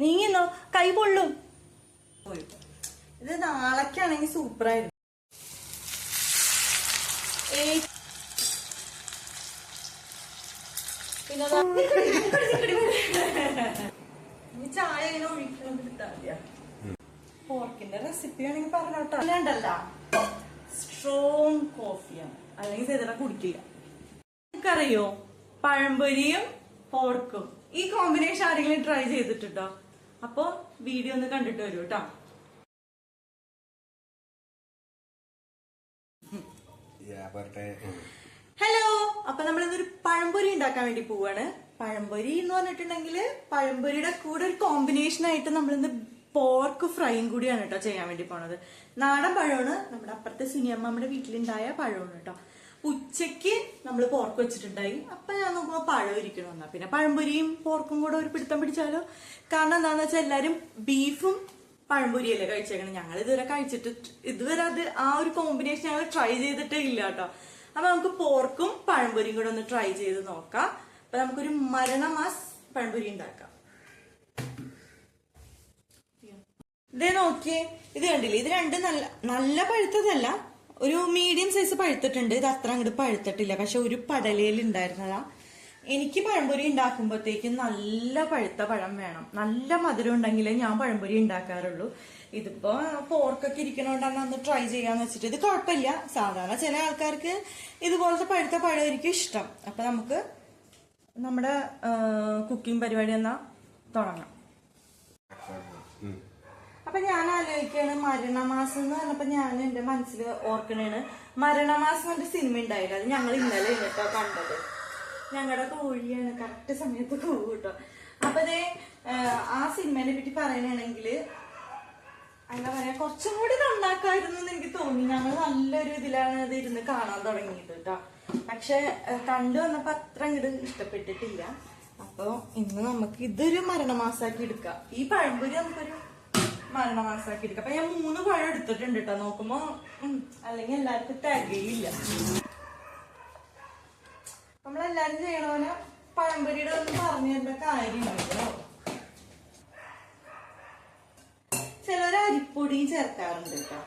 നീങ്ങിന്നോ? കൈ പൊള്ളും. ഇത് നാളേക്കാണെങ്കിൽ സൂപ്പറായിരുന്നു. പിന്നെ ചായ ഇങ്ങനെ ഒഴിക്കണം കിട്ടാ പോർക്കിന്റെ റെസിപ്പി ആണെങ്കിൽ പറഞ്ഞോട്ടോ. അല്ലാണ്ടല്ല സ്ട്രോങ് കോഫിയാണ് അല്ലെങ്കിൽ ചെയ്തിട്ട് കുടിക്കില്ല. നിനക്കറിയോ? പഴംപൊരിയും പോർക്കും ഈ കോമ്പിനേഷൻ ആരെങ്കിലും ട്രൈ ചെയ്തിട്ടുണ്ടോ? അപ്പൊ വീഡിയോ ഒന്ന് കണ്ടിട്ട് വരൂ കേട്ടോ ഹലോ അപ്പൊ നമ്മൾ ഇന്നൊരു പഴംപൊരി ഉണ്ടാക്കാൻ വേണ്ടി പോവാണ്. പഴംപൊരി എന്ന് പറഞ്ഞിട്ടുണ്ടെങ്കിൽ പഴംപൊരിയുടെ കൂടെ ഒരു കോമ്പിനേഷൻ ആയിട്ട് നമ്മൾ ഇന്ന് പോർക്ക് ഫ്രൈയും കൂടിയാണ് കേട്ടോ ചെയ്യാൻ വേണ്ടി പോണത്. നാടൻ പഴമാണ്. നമ്മുടെ അപ്പുറത്തെ സിനിയമ്മ നമ്മുടെ വീട്ടിലുണ്ടായ പഴമാണ് കേട്ടോ ഉച്ചയ്ക്ക് നമ്മൾ പോർക്ക് വെച്ചിട്ടുണ്ടായി. അപ്പൊ ഞാൻ നോക്കുമ്പോൾ പഴം ഇരിക്കണമെന്നാ പിന്നെ പഴംപൊരിയും പോർക്കും കൂടെ ഒരു പിടുത്തം പിടിച്ചാലോ? കാരണം എന്താണെന്ന് വെച്ചാൽ എല്ലാരും ബീഫും പഴംപൊരിയല്ലേ കഴിച്ചേക്കണം. ഞങ്ങൾ ഇതുവരെ കഴിച്ചിട്ട് ഇതുവരെ അത് ആ ഒരു കോമ്പിനേഷൻ ഞങ്ങൾ ട്രൈ ചെയ്തിട്ടേ ഇല്ല കേട്ടോ. അപ്പൊ നമുക്ക് പോർക്കും പഴംപൊരിയും കൂടെ ഒന്ന് ട്രൈ ചെയ്ത് നോക്കാം. അപ്പൊ നമുക്കൊരു മരണമാസ് പഴംപൊരി ഉണ്ടാക്കാം. ഇതേ നോക്കിയേ. ഇത് കണ്ടില്ലേ? ഇത് രണ്ട് നല്ല നല്ല പഴുത്തതല്ല. ഒരു മീഡിയം സൈസ് പഴുത്തിട്ടുണ്ട്. ഇത് അത്ര അങ്ങോട്ട് പഴുത്തിട്ടില്ല. പക്ഷെ ഒരു പടലയിൽ ഉണ്ടായിരുന്നതാ. എനിക്ക് പഴംപൊരി ഉണ്ടാക്കുമ്പോഴത്തേക്കും നല്ല പഴുത്ത പഴം വേണം. നല്ല മധുരം ഉണ്ടെങ്കിലേ ഞാൻ പഴംപൊരി ഉണ്ടാക്കാറുള്ളൂ. ഇതിപ്പോ പോർക്കൊക്കെ ഇരിക്കണോണ്ടാണ് അന്ന് ട്രൈ ചെയ്യാന്ന് വെച്ചിട്ട്. ഇത് കുഴപ്പമില്ല. സാധാരണ ചില ആൾക്കാർക്ക് ഇതുപോലത്തെ പഴുത്ത പഴമായിരിക്കും ഇഷ്ടം. അപ്പൊ നമുക്ക് നമ്മുടെ കുക്കിംഗ് പരിപാടി എന്നാ തുടങ്ങാം. അപ്പൊ ഞാൻ ആലോചിക്കാണ് മരണമാസം എന്ന് പറഞ്ഞപ്പോ ഞാൻ എന്റെ മനസ്സിൽ ഓർക്കണേണ്. മരണമാസം എന്റെ സിനിമ ഉണ്ടായില്ല. അത് ഞങ്ങൾ ഇന്നലെ കേട്ടോ കണ്ടത്. ഞങ്ങളുടെ കോഴിയാണ്. കറക്റ്റ് സമയത്ത് പോകും കേട്ടോ. അപ്പൊ ദേ ആ സിനിമേനെ പറ്റി പറയണെങ്കിൽ എന്താ പറയാ കുറച്ചും കൂടി നന്നാക്കായിരുന്നു എന്ന് എനിക്ക് തോന്നി. ഞങ്ങൾ നല്ലൊരു ഇതിലാണ് അത് ഇരുന്ന് കാണാൻ തുടങ്ങിയത് കേട്ടോ. പക്ഷെ കണ്ടു വന്നപ്പോ അത്ര അങ്ങോട്ട് ഇഷ്ടപ്പെട്ടിട്ടില്ല. അപ്പൊ ഇന്ന് നമുക്ക് ഇതൊരു മരണമാസാക്കി എടുക്കാം. ഈ പഴംപൊരി നമുക്കൊരു മരണമാസാക്കി എടുക്കാം അപ്പൊ ഞാൻ മൂന്ന് പഴം എടുത്തിട്ടുണ്ട് കേട്ടോ നോക്കുമ്പോ അല്ലെങ്കിൽ എല്ലാവർക്കും തികയില്ല നമ്മളെല്ലാരും ചെയ്യണോനെ പഴംപൊരിയുടെ ഒന്നും പറഞ്ഞു തരേണ്ട കാര്യമില്ലല്ലോ അരിപ്പൊടിയും ചേർക്കാറുണ്ട് കേട്ടോ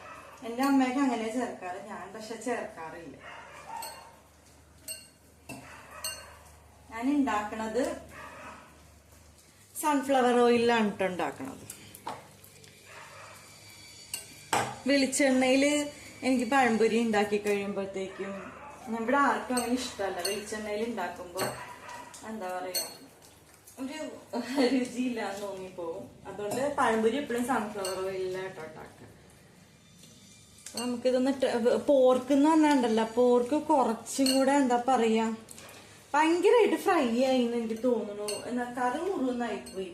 എന്റെ അമ്മയ്ക്ക് അങ്ങനെ ചേർക്കാറ്. ഞാൻ പക്ഷെ ചേർക്കാറില്ല. ഞാൻ ഉണ്ടാക്കണത് സൺഫ്ലവർ ഓയിലാണ് കേട്ടോ ഉണ്ടാക്കണത്. വെളിച്ചെണ്ണയിൽ എനിക്ക് പഴംപൊരി ഉണ്ടാക്കി കഴിയുമ്പോഴത്തേക്കും നമ്മുടെ ആർക്കും അങ്ങനെ ഇഷ്ടമല്ല. വെളിച്ചെണ്ണയിൽ ഉണ്ടാക്കുമ്പോ എന്താ പറയാ ഒരു രുചിയില്ലാന്ന് തോന്നിപ്പോവും. അതുകൊണ്ട് പഴംപൊരി എപ്പോഴും സൺഫ്ലവർ ഓയിലാട്ടോ ഉണ്ടാക്കുക. നമുക്കിതൊന്ന് പോർക്ക് എന്ന് പറഞ്ഞാണ്ടല്ലോ പോർക്ക് കുറച്ചും കൂടെ എന്താ പറയാ ഭയങ്കരമായിട്ട് ഫ്രൈ ആയി എന്ന് എനിക്ക് തോന്നുന്നു. എന്നാ കറി മുറുന്നായിപ്പോയി പോയി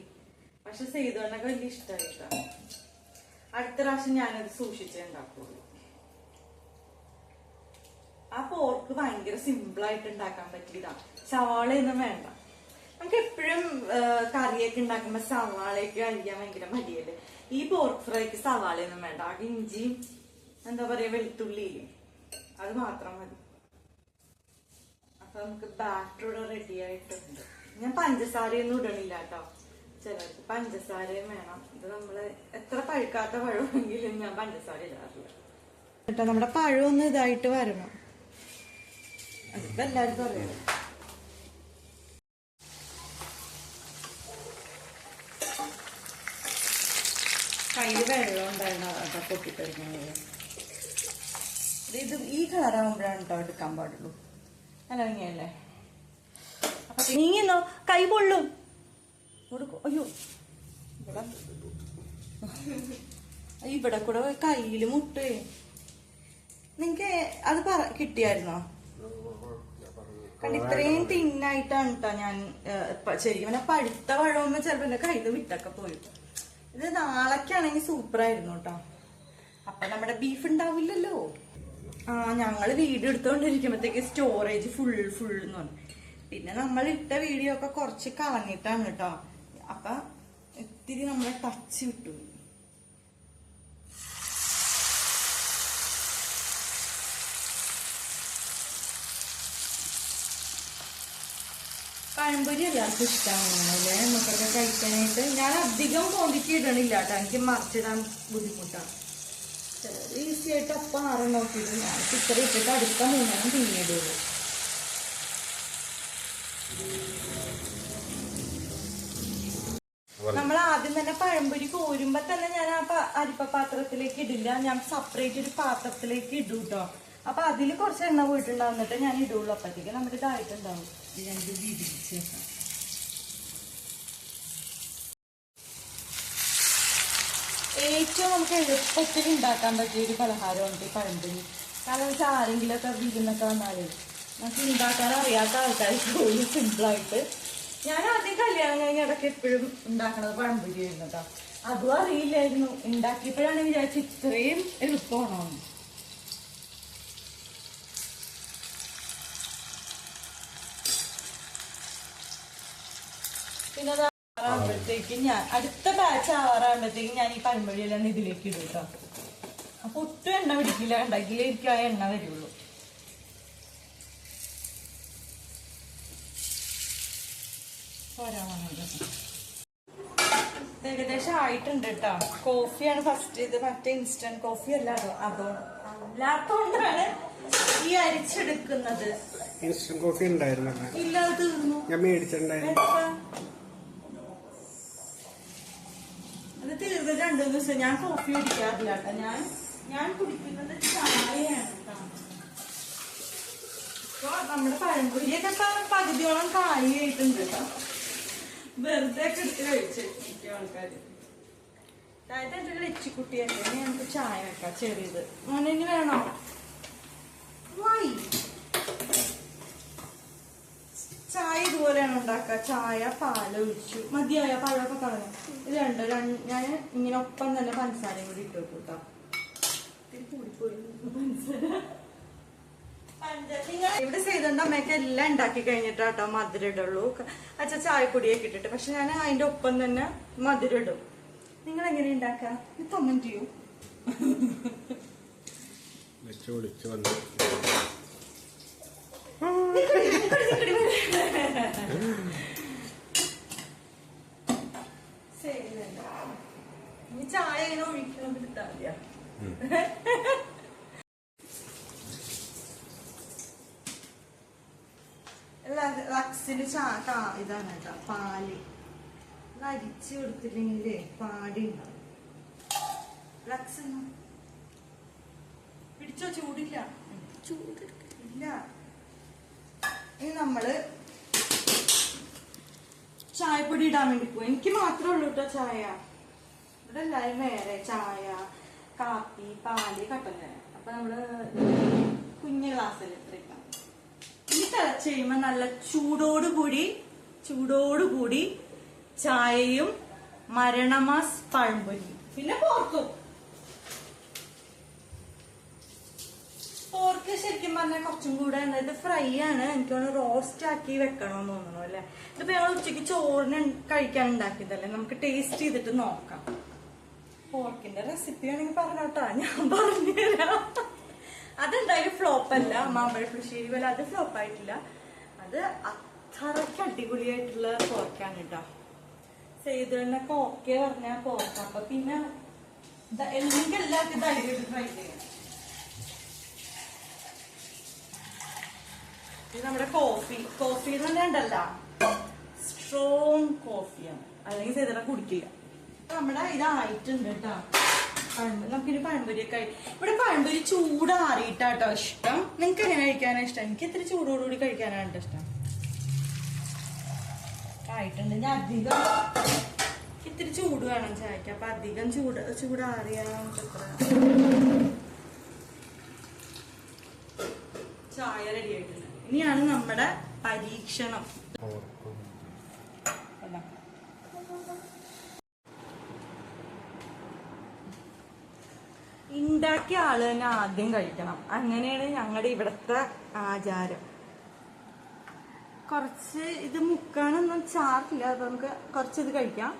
പക്ഷെ ചെയ്തോണ്ടൊക്കെ വലിയ ഇഷ്ടമായിട്ടാ അടുത്ത പ്രാവശ്യം ഞാനത് സൂക്ഷിച്ചേ ഉണ്ടാക്കുള്ളൂ. ആ പോർക്ക് ഭയങ്കര സിമ്പിൾ ആയിട്ട് ഉണ്ടാക്കാൻ പറ്റിയതാണ് സവാളയൊന്നും വേണ്ട. നമുക്ക് എപ്പോഴും കറിയൊക്കെ ഉണ്ടാക്കുമ്പോ സവാളയൊക്കെ കഴിക്കാൻ ഭയങ്കര മടിയല്ലേ? ഈ പോർക്ക് ഫ്രൈക്ക് സവാളയൊന്നും വേണ്ട. ആകെ ഇഞ്ചിയും എന്താ പറയാ വെളുത്തുള്ളിയില്ലേ അത് മാത്രം മതി. അപ്പൊ നമുക്ക് ബാറ്റർ റെഡി ആയിട്ടുണ്ട്. ഞാൻ പഞ്ചസാരയൊന്നും ഇടണില്ല കേട്ടോ. ചിലർക്ക് പഞ്ചസാരയും വേണം. ഇത് നമ്മൾ എത്ര പഴുക്കാത്ത പഴമെങ്കിലും ഞാൻ പഞ്ചസാര ഇടാറില്ല. കേട്ടോ നമ്മുടെ പഴം ഒന്ന് ഇതായിട്ട് വരണം. അതിപ്പോ എല്ലാവർക്കും അറിയാം കയ്യിൽ വെള്ളം ഉണ്ടായിരുന്നു അതാ പൊട്ടിത്തെറിക്കണത് ഇത് ഈ കളറാകുമ്പോഴാണ് കേട്ടോ എടുക്കാൻ പാടുള്ളൂ. അല്ല ഇങ്ങനെയല്ലേ അപ്പൊ നീങ്ങിന്നോ കൈ പൊള്ളും. കൊടുക്കും. അയ്യോ. ഇവിടെ. ഇവിടെ കൂടെ കയ്യിൽ മുട്ടേ. നിങ്ങക്ക് അത് പറ കിട്ടിയായിരുന്നോ? ഇത്രയും തിന്നായിട്ടാണ് കേട്ടോ ഞാൻ ശരിക്കും പിന്നെ പഴുത്ത പഴവുമ്പോ ചിലപ്പോ എന്റെ കയ്യിൽ വിട്ടൊക്കെ പോയി. ഇത് നാളേക്കാണെങ്കിൽ സൂപ്പർ ആയിരുന്നു കേട്ടോ അപ്പൊ നമ്മുടെ ബീഫ് ഉണ്ടാവില്ലല്ലോ. ആ ഞങ്ങൾ വീഡിയോ എടുത്തോണ്ടിരിക്കുമ്പോഴത്തേക്ക് സ്റ്റോറേജ് ഫുൾ ഫുൾ എന്ന് പറഞ്ഞു. പിന്നെ നമ്മൾ ഇട്ട വീഡിയോ ഒക്കെ കുറച്ച് കളഞ്ഞിട്ടാണ് കേട്ടോ അപ്പൊ ഇത്തിരി നമ്മളെ ടച്ച് പഴം പഴംപൊരി എല്ലാവർക്കും ഇഷ്ടമാണല്ലേ നമുക്കൊക്കെ കഴിക്കാനായിട്ട്. ഞാൻ അധികം ക്വാണ്ടിറ്റി ഇടണില്ല കേട്ടോ. എനിക്ക് മറിച്ചിടാൻ ബുദ്ധിമുട്ടാണ്. ചിലത് ഈസി ആയിട്ട് അപ്പം ആറ് നോക്കിയിട്ട് ഞാൻ ഇത്ര ഇട്ടിട്ട് അടുത്ത മൂന്നെണ്ണം പിന്നീടുള്ളൂ നമ്മൾ ആദ്യം തന്നെ പഴംപൊരി കോരുമ്പോ തന്നെ ഞാൻ ആ പ- അരിപ്പ പാത്രത്തിലേക്ക് ഇടില്ല. ഞാൻ സെപ്പറേറ്റ് ഒരു പാത്രത്തിലേക്ക് ഇടും കേട്ടോ അപ്പൊ അതിൽ കുറച്ച് എണ്ണ പോയിട്ടുണ്ടാവും. എന്നിട്ട് ഞാൻ ഇടുള്ളൂ. അപ്പത്തേക്ക് നമ്മുടെ ഇതായിട്ടുണ്ടാവും ഇത് രണ്ട് വിരിച്ച് വെക്കാം. ഏറ്റവും നമുക്ക് എളുപ്പത്തിൽ ഉണ്ടാക്കാൻ പറ്റിയ ഒരു പലഹാരമാണ് ഈ പഴംപൊരി. കാരണം വെച്ചാൽ ആരെങ്കിലുമൊക്കെ വിരുന്നൊക്കെ വന്നാലേ നമുക്ക് ഉണ്ടാക്കാൻ അറിയാത്ത ആൾക്കാർക്ക് പോലും സിമ്പിളായിട്ട് ഞാൻ ആദ്യം കല്യാണം കഴിഞ്ഞ ഇടയ്ക്ക് എപ്പോഴും ഉണ്ടാക്കണത് പഴംപൊരി ആയിരുന്നു കേട്ടോ അതും അറിയില്ലായിരുന്നു. ഉണ്ടാക്കിയപ്പോഴാണ് വിചാരിച്ചു ഇത്രയും എളുപ്പമാണോ. പിന്നെ അത് ആറാകുമ്പോഴത്തേക്കും ഞാൻ അടുത്ത ബാച്ച് ആറാകുമ്പോഴത്തേക്ക് ഞാൻ ഈ പഴംപൊഴിയെല്ലാം ഇതിലേക്ക് ഇടും കേട്ടോ അപ്പൊ ഒട്ടും എണ്ണ പിടിക്കില്ല. ഉണ്ടാക്കിയില്ലേ എനിക്ക് ആ എണ്ണ വരുള്ളൂ പോരാമണത്. ഇത് ഏകദേശം ആയിട്ടുണ്ട് കേട്ടോ കോഫിയാണ് ഫസ്റ്റ് ഇത് മറ്റേ ഇൻസ്റ്റന്റ് കോഫി അല്ല അതോ. അതോ അല്ലാത്തോണ്ടാണ് ഈ അരിച്ചെടുക്കുന്നത്. ഇൻസ്റ്റന്റ് കോഫി ഉണ്ടായിരുന്നു ഇല്ല തീർന്നു ഞാൻ മേടിച്ചിട്ടുണ്ടായിരുന്നു? അത് രണ്ടു ദിവസം ഞാൻ കോഫി കുടിക്കാറില്ല കേട്ടോ ഞാൻ ഞാൻ കുടിക്കുന്നത് ചായയാണ് കേട്ടോ നമ്മുടെ പഴംപൊരിയൊക്കെ പകുതിയോളം കാലിയായിട്ടുണ്ട് കേട്ടോ വെറുതെ എടുത്ത് കഴിച്ചു മിക്ക ആൾക്കാര്. അതായത് ഇനി നമുക്ക് ചായ വെക്കാം ചെറിയത്. മോനെ വേണോ? വൈ ചായ ഇതുപോലെയാണ് ഉണ്ടാക്കുക. ചായ പാല ഒഴിച്ചു. മതിയായ? പഴമൊക്കെ കളഞ്ഞു. ഇത് രണ്ട് ഞാൻ ഇങ്ങനെ ഒപ്പം തന്നെ പഞ്ചസാരയും കൂടി ഇട്ടു കേട്ടോ പഞ്ചസാര. ഇവിടെ ചെയ്തോണ്ട് അമ്മയൊക്കെ എല്ലാം ഉണ്ടാക്കി കഴിഞ്ഞിട്ടാട്ടോ മധുരം ഇടുള്ളൂ. അച്ഛ ചായപ്പൊടിയൊക്കെ ഇട്ടിട്ട്. പക്ഷെ ഞാൻ അതിന്റെ ഒപ്പം തന്നെ മധുരം ഇടും. നിങ്ങൾ എങ്ങനെ ഉണ്ടാക്കുക കമന്റ് ചെയ്യൂ. വെച്ച് വിളിച്ചു വന്നു. ശരി ഇനി ചായ ഇങ്ങനെ ഒഴിക്കണം കിട്ടാ മതിയാ ചാട്ടാ. ഇതാണ് കേട്ടോ പാൽ. ഇത് അരിച്ച് കൊടുത്തില്ലെങ്കിലേ പാടി ഉണ്ടാവും? പിടിച്ചോ? ചൂടില്ല. ചൂടില്ല ഇനി നമ്മൾ ചായപ്പൊടി ഇടാൻ വേണ്ടി പോകും എനിക്ക് മാത്രമേ ഉള്ളൂ കേട്ടോ ചായ. ഇവിടെ എല്ലാവരും വേറെ ചായ കാപ്പി പാൽ കട്ടൻ ചായ. അപ്പൊ നമ്മൾ കുഞ്ഞു ഗ്ലാസ്സിൽ ഇത്രയും ഇനി തിളച്ച് കഴിയുമ്പോ നല്ല ചൂടോടുകൂടി ചൂടോടുകൂടി ചായയും മരണമാസ് പഴംപൊരി പിന്നെ പോർക്കും. പോർക്ക് ശരിക്കും പറഞ്ഞാൽ കുറച്ചും കൂടെ അതായത് ഫ്രൈ ആണ്. എനിക്ക് തോന്നുന്നു റോസ്റ്റ് ആക്കി വെക്കണമെന്ന് തോന്നുന്നു അല്ലേ? ഇതിപ്പോ ഞങ്ങൾ ഉച്ചയ്ക്ക് ചോറിന് കഴിക്കാൻ ഉണ്ടാക്കിയതല്ലേ? നമുക്ക് ടേസ്റ്റ് ചെയ്തിട്ട് നോക്കാം. പോർക്കിന്റെ റെസിപ്പി ആണെങ്കിൽ പറഞ്ഞോട്ടാ. ഞാൻ പറഞ്ഞുതരാം. അതെന്തായാലും ഫ്ലോപ്പ് അല്ല. മാമ്പഴപ്പുളിശ്ശേരി പോലെ അത് ഫ്ലോപ്പ് ആയിട്ടില്ല. അത് അത്രയ്ക്ക് അടിപൊളിയായിട്ടുള്ള പോർക്കാണ് കേട്ടോ ചെയ്തതിനൊക്കെ ഓക്കെ പറഞ്ഞാൽ പോർക്കാം അപ്പൊ പിന്നെ എനിക്ക് എല്ലാവർക്കും ധൈര്യം ട്രൈ ചെയ്യാം. ഇത് നമ്മുടെ കോഫി കോഫി എന്ന് പറഞ്ഞാണ്ടല്ല സ്ട്രോങ് കോഫിയാണ് അല്ലെങ്കിൽ ചെയ്തിട്ട് കുടിക്കില്ല. നമ്മുടെ ഇതായിട്ടുണ്ട് കേട്ടോ പഴംപൊരി. നമുക്കിനി പഴംപൊരിയൊക്കെ ആയി ഇവിടെ പഴംപൊരി ചൂടാറിയിട്ടാട്ടോ ഇഷ്ടം. നിങ്ങൾക്ക് എങ്ങനെ കഴിക്കാനാണ് ഇഷ്ടം? എനിക്ക് ഇത്തിരി ചൂടോടുകൂടി കഴിക്കാനാണ് ഇഷ്ടം. ആയിട്ടുണ്ട്. ഞാൻ അധികം ഇത്തിരി ചൂട് വേണം ചായക്ക്. അപ്പൊ അധികം ചൂട് ചൂടാറിയാണ് നമുക്ക് ചായ റെഡി ആയിട്ടുണ്ട്. ഇനിയാണ് നമ്മുടെ പരീക്ഷണം കണ്ടോ? ഉണ്ടാക്കിയ ആൾ തന്നെ ആദ്യം കഴിക്കണം. അങ്ങനെയാണ് ഞങ്ങളുടെ ഇവിടുത്തെ ആചാരം. കുറച്ച് ഇത് മുക്കാനൊന്നും ചാറില്ല അപ്പൊ നമുക്ക് ഇത് കഴിക്കാം.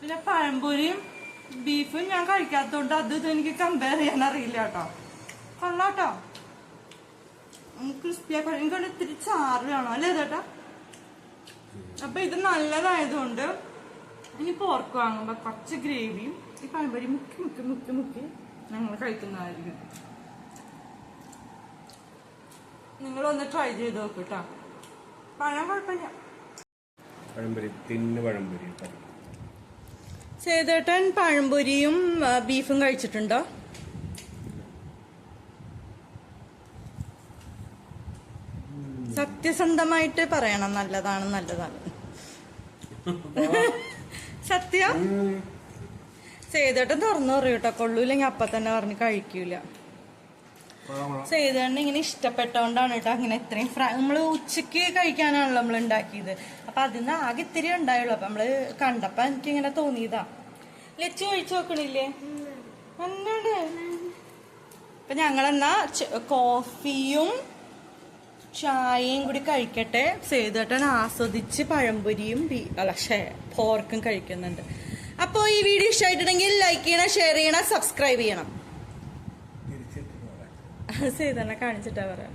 പിന്നെ പഴംപൊരിയും ബീഫും ഞാൻ കഴിക്കാത്തതുകൊണ്ട് അത് ഇത് എനിക്ക് കമ്പയർ ചെയ്യാൻ അറിയില്ല കേട്ടോ. കൊള്ളാട്ടോ ക്രിസ്പിയാ എനിക്ക് ഇത്തിരി ചാറ് വേണം. അല്ലേ ചേട്ടാ? അപ്പൊ ഇത് നല്ലതായതുകൊണ്ട് ഇനി പോർക്ക് വാങ്ങുമ്പോ കുറച്ച് ഗ്രേവിയും ഈ പഴംപൊരി മുക്കി മുക്കി മുക്കി മുക്കി ഞങ്ങൾ കഴിക്കുന്നതായിരിക്കും. നിങ്ങളൊന്ന് ട്രൈ ചെയ്ത് നോക്ക് കേട്ടോ പഴം കുഴപ്പമില്ല. പഴംപൊരി തിന്ന് പഴംപൊരി പറയും. സേതേട്ടൻ പഴംപൊരിയും ബീഫും കഴിച്ചിട്ടുണ്ടോ? സത്യസന്ധമായിട്ട് പറയണം. നല്ലതാണ് നല്ലതാണ്. സത്യം. സേതേട്ടൻ തുറന്നു പറയൂ കേട്ടോ. കൊള്ളൂല്ലെങ്കിൽ അപ്പൊ തന്നെ പറഞ്ഞ് കഴിക്കൂല. സേതേട്ടന് ഇങ്ങനെ ഇഷ്ടപ്പെട്ടോണ്ടാണ് കേട്ടോ അങ്ങനെ ഇത്രയും ഫ്രൈ നമ്മൾ ഉച്ചയ്ക്ക് കഴിക്കാനാണല്ലോ നമ്മൾ ഉണ്ടാക്കിയത് അപ്പൊ അതിന്ന് ആകെ ഇത്തിരി ഉണ്ടായുള്ളൂ അപ്പൊ നമ്മൾ കണ്ടപ്പോ എനിക്ക് ഇങ്ങനെ തോന്നിയതാ. ലച്ചു കഴിച്ചു നോക്കണില്ലേ? അപ്പൊ ഞങ്ങളെന്നാ കോഫിയും ചായയും കൂടി കഴിക്കട്ടെ. സേതുട്ടൻ ആസ്വദിച്ച് പഴംപൊരിയും പക്ഷേ അല്ല ഷേ പോർക്കും കഴിക്കുന്നുണ്ട്. അപ്പോൾ ഈ വീഡിയോ ഇഷ്ടമായിട്ടുണ്ടെങ്കിൽ ലൈക്ക് ചെയ്യണം ഷെയർ ചെയ്യണം സബ്സ്ക്രൈബ് ചെയ്യണം. പോരാ. കാണിച്ചിട്ടാ പറയണം